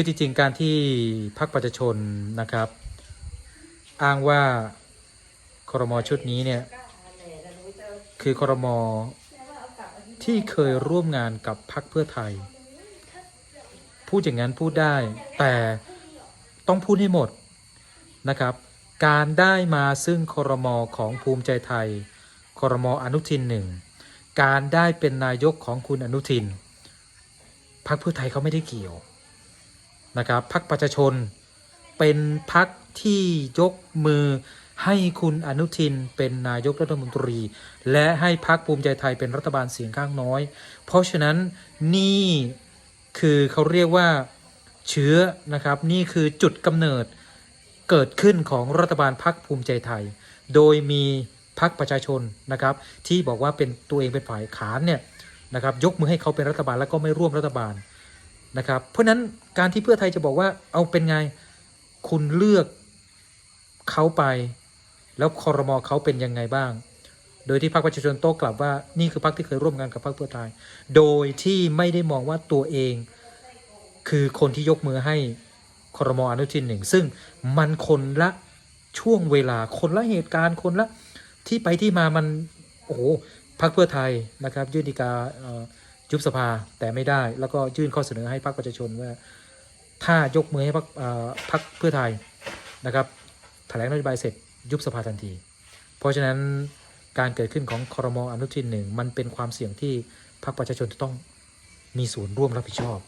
คือจริงๆ การที่พรรคประชาชนนะครับ อ้างว่าครมชุดนี้เนี่ยคือครมที่เคยร่วมงานกับพรรคเพื่อไทย พูดอย่างนั้นพูดได้ แต่ต้องพูดให้หมดนะครับ การได้มาซึ่งครมอของภูมิใจไทยครมออนุทินหนึ่งการได้เป็นนายกของคุณอนุทินพรรคเพื่อไทยเขาไม่ได้เกี่ยว นะครับพรรคประชาชน เป็นพรรคที่ยกมือให้คุณอนุทินเป็นนายกรัฐมนตรี และให้พรรคภูมิใจไทยเป็นรัฐบาลเสียงข้างน้อย เพราะฉะนั้นนี่คือเขาเรียกว่าเชื้อนะครับนี่คือจุดกำเนิดเกิดขึ้นของรัฐบาลพรรคภูมิใจไทย โดยมีพรรคประชาชนนะครับ ที่บอกว่าเป็นตัวเองเป็นฝ่ายขานเนี่ยนะครับยกมือให้เขาเป็นรัฐบาลแล้วก็ไม่ร่วมรัฐบาล นะครับ เพราะนั้นการที่เพื่อไทยจะบอกว่าเอาเป็นไงคุณเลือกเขาไป แล้วคอรมอเขาเป็นยังไงบ้าง โดยที่พรรคประชาชนโต้กลับว่านี่คือพรรคที่เคยร่วมงานกับพรรคเพื่อไทย โดยที่ไม่ได้มองว่าตัวเอง คือคนที่ยกมือให้คอรมออนุทินหนึ่ง ซึ่งมันคนละช่วงเวลาคนละเหตุการณ์คนละที่ไปที่มามันโอ้โหพรรคเพื่อไทยนะครับยื่นดีกา ยุบสภาแต่ไม่ได้ แล้วก็ยื่นข้อเสนอให้พรรคประชาชนว่า ถ้ายกมือให้พรรคเพรรคเพื่อไทยนะครับแถลงนโยบายเสร็จยุบสภาทันที เพราะฉะนั้นการเกิดขึ้นของคอรมออนุทินหนึ่งมันเป็นความเสี่ยงที่พรรคประชาชนจะต้องมีส่วนร่วมรับผิดชอบ